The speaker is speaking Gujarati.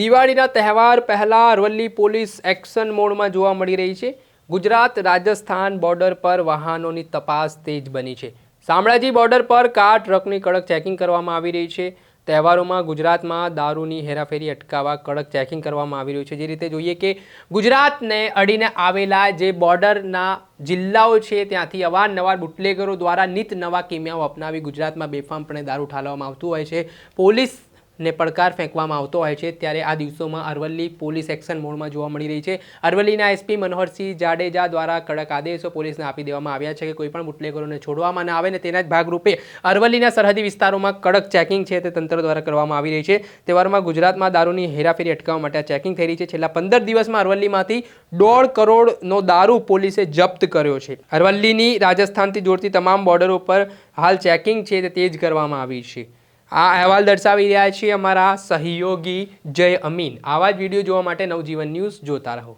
દિવાળીના તહેવાર પહેલા અરવલ્લી પોલીસ એક્શન મોડમાં જોવા મળી રહી છે. ગુજરાત, રાજસ્થાન બોર્ડર પર વાહનોની તપાસ તેજ બની છે. શામળાજી બોર્ડર પર કાર, ટ્રકની કડક ચેકિંગ કરવામાં આવી રહી છે. તહેવારોમાં ગુજરાતમાં દારૂની હેરાફેરી અટકાવવા કડક ચેકિંગ કરવામાં આવી રહ્યું છે. જે રીતે જોઈએ કે ગુજરાતને અડીને આવેલા જે બોર્ડરના જિલ્લાઓ છે, ત્યાંથી અવારનવાર બુટલેગરો દ્વારા નિત નવા કિમિયાઓ અપનાવી ગુજરાતમાં બેફામપણે દારૂ ઠાલવવામાં આવતું હોય છે. પોલીસ ને પડકાર ફેંકવામાં આવતો હોય છે, ત્યારે આ દિવસોમાં અરવલ્લી પોલીસ એક્શન મોડમાં જોવા મળી રહી છે. અરવલ્લીના એસપી મનોહરસિંહ જાડેજા દ્વારા કડક આદેશો પોલીસને આપી દેવામાં આવ્યા છે કે કોઈ પણ બુટલેગરોને છોડવામાં ન આવે ને તેના જ ભાગરૂપે અરવલ્લીના સરહદી વિસ્તારોમાં કડક ચેકિંગ છે તે તંત્ર દ્વારા કરવામાં આવી રહી છે. તહેવારમાં ગુજરાતમાં દારૂની હેરાફેરી અટકાવવા માટે ચેકિંગ થઈ રહી છે. છેલ્લા પંદર દિવસમાં અરવલ્લીમાંથી દોઢ કરોડનો દારૂ પોલીસે જપ્ત કર્યો છે. અરવલ્લીની રાજસ્થાનથી જોડતી તમામ બોર્ડરો પર હાલ ચેકિંગ છે તે તેજ કરવામાં આવી છે. આ અહેવાલ દર્શાવી રહ્યા છીએ અમારા સહયોગી જય અમીન. આવા જ વીડિયો જોવા માટે નવજીવન ન્યૂઝ જોતા રહો.